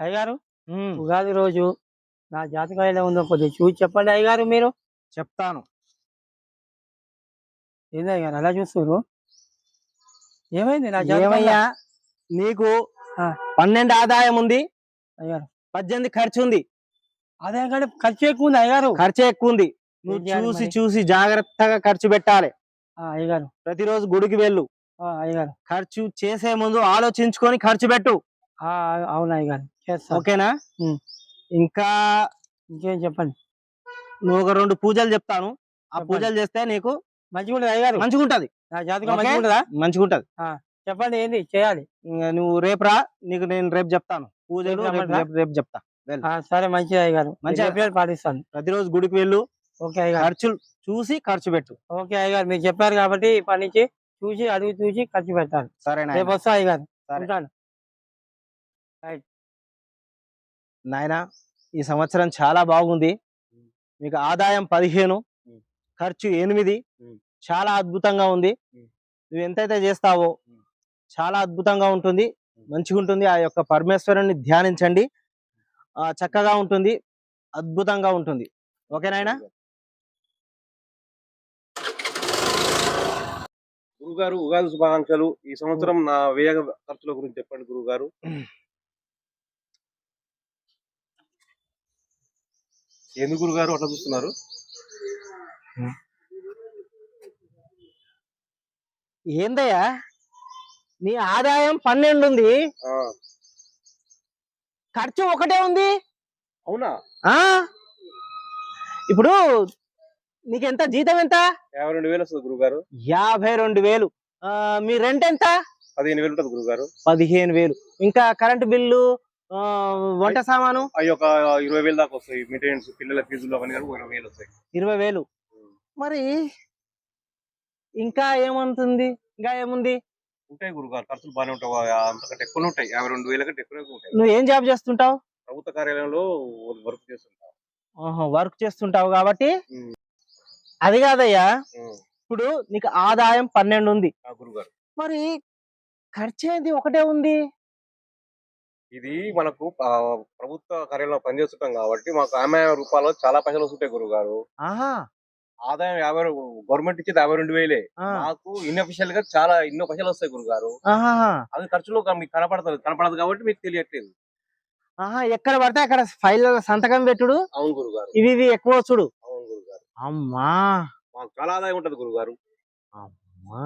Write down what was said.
అయ్యగారు? ఉగాది రోజు నా జాతకం ఎలా ఉందో కొద్దిగా చూసి చెప్పండి అయ్యగారు మీరు. చెప్తాను. ఏంది అయ్యగారు అలా చూస్తారు ఏమైంది నా జాతకం ఏమయ్యా నీకు. పన్నెండు ఆదాయం ఉంది. అయ్యగారు. పద్దెనిమిది ఖర్చు ఉంది. అదే కానీ ఖర్చు ఎక్కువ ఉంది అయ్యగారు. ఖర్చు ఎక్కువ ఉంది. నువ్వు చూసి? చూసి జాగ్రత్తగా ఖర్చు పెట్టాలి. ఆ, అయ్యగారు. ప్రతిరోజు గుడికి వెళ్ళు. ఆ, అయ్యగారు. ఖర్చు చేసే ముందు ఆలోచించుకొని ఖర్చు పెట్టు. అవును అయ్యగారు. ఓకేనా. ఇంకా ఇంకేం చెప్పండి? నువ్వు ఒక రెండు పూజలు చెప్తాను. ఆ. పూజలు చేస్తే నీకు మంచిగా ఉంటుంది అయ్యగారు మంచిగా ఉంటది నా జాతకం ఓకే? మంచిగా ఉంటుందా మంచిగా ఉంటది చెప్పండి ఏంది? చేయాలి. నువ్వు రేపు రా నీకు నేను రేపు చెప్తాను. పూజలు రేపు చెప్తా. సరే మంచిది అయ్యగారు మంచిగా- మంచిగా పాటిస్తాను. ప్రతిరోజు గుడికి వెళ్ళు. ఓకే అయ్యగారు ఖర్చులు చూసి ఖర్చు పెట్టు. ఓకే అయ్యగారు మీరు చెప్పారు కాబట్టి ఇప్పటి నుంచి చూసి అడుగు చూసి ఖర్చు పెట్టాలి సరేనా రేపు వస్తా సరే. ఉంటాను. నాయన ఈ సంవత్సరం చాలా బాగుంది. మీకు ఆదాయం పదిహేను. ఖర్చు ఎనిమిది. చాలా అద్భుతంగా ఉంది. నువ్వు ఎంతైతే చేస్తావో. చాలా అద్భుతంగా ఉంటుంది. మంచిగా ఉంటుంది. ఆ యొక్క పరమేశ్వరుని ధ్యానించండి. ఆ చక్కగా ఉంటుంది. అద్భుతంగా ఉంటుంది. ఓకేనాయనా గురుగారు ఉగాది శుభాకాంక్షలు. ఈ సంవత్సరం నా వ్యయ ఖర్చుల గురించి చెప్పండి గురుగారు. ఎందుకు గురుగారు అట్లా చూస్తున్నారు. ఏందయ్యా? నీ ఆదాయం పన్నెండు ఉంది ఆ, ఖర్చు ఒకటే ఉంది? అవునా? ఆ? ఇప్పుడు నీకెంత? జీతం ఎంత? యాభై రెండు వేలు వస్తుంది గురుగారు. యాభై రెండు వేలు. ఆ, మీ రెంట్ ఎంత? పదిహేను వేలు ఉంటుంది గురుగారు. పదిహేను వేలు. ఇంకా కరెంటు బిల్లు వంట సామాను? అవి ఒక ఇరవై వేలు దాకా వస్తాయి. మెయింటెనెన్స్ పిల్లల ఫీజులు అవన్నీ ఇరవై వేలు వస్తాయి. ఇరవై వేలు. మరి ఇంకా ఏముంటుంది? ఇంకా ఏముంది? ఉంటాయి గురుగారు ఖర్చులు బాగానే ఉంటాయి. అంతకంటే ఎక్కువ ఉంటాయి. యాభై రెండు వేల కంటే ఎక్కువ ఉంటాయి. నువ్వు ఏం జాబ్ చేస్తుంటావు? ప్రభుత్వ కార్యాలయంలో వర్క్ చేస్తుంటాం. వర్క్ చేస్తుంటావు కాబట్టి. అది కాదయ్యా. ఇప్పుడు నీకు ఆదాయం పన్నెండు ఉంది. మరి ఖర్చు ఏంది? ఒకటే ఉంది. ఇది మనకు ప్రభుత్వ కార్యాలయంలో పనిచేస్తుంటాం కాబట్టి మాకు ఆమె రూపాయలు చాలా పైసలు వస్తుంటాయి గురుగారు. ఆహా! ఆదాయం యాభై గవర్నమెంట్ ఇచ్చేది యాభై రెండు వేలే. మాకు ఇన్అఫిషియల్గా చాలా ఎన్నో పైసలు వస్తాయి గురుగారు. ఆహాహా. అది ఖర్చులో మీకు కనపడదు కనపడదు కాబట్టి మీకు తెలియట్లేదు. ఎక్కడ పడితే అక్కడ ఫైల్ సంతకం పెట్టుడు. అవును గురుగారు. ఇవి ఇవి ఎక్కువ చూడు అవును గురుగారు. అమ్మా! మాకు చాలా ఆదాయం ఉంటది గురుగారు. అమ్మా!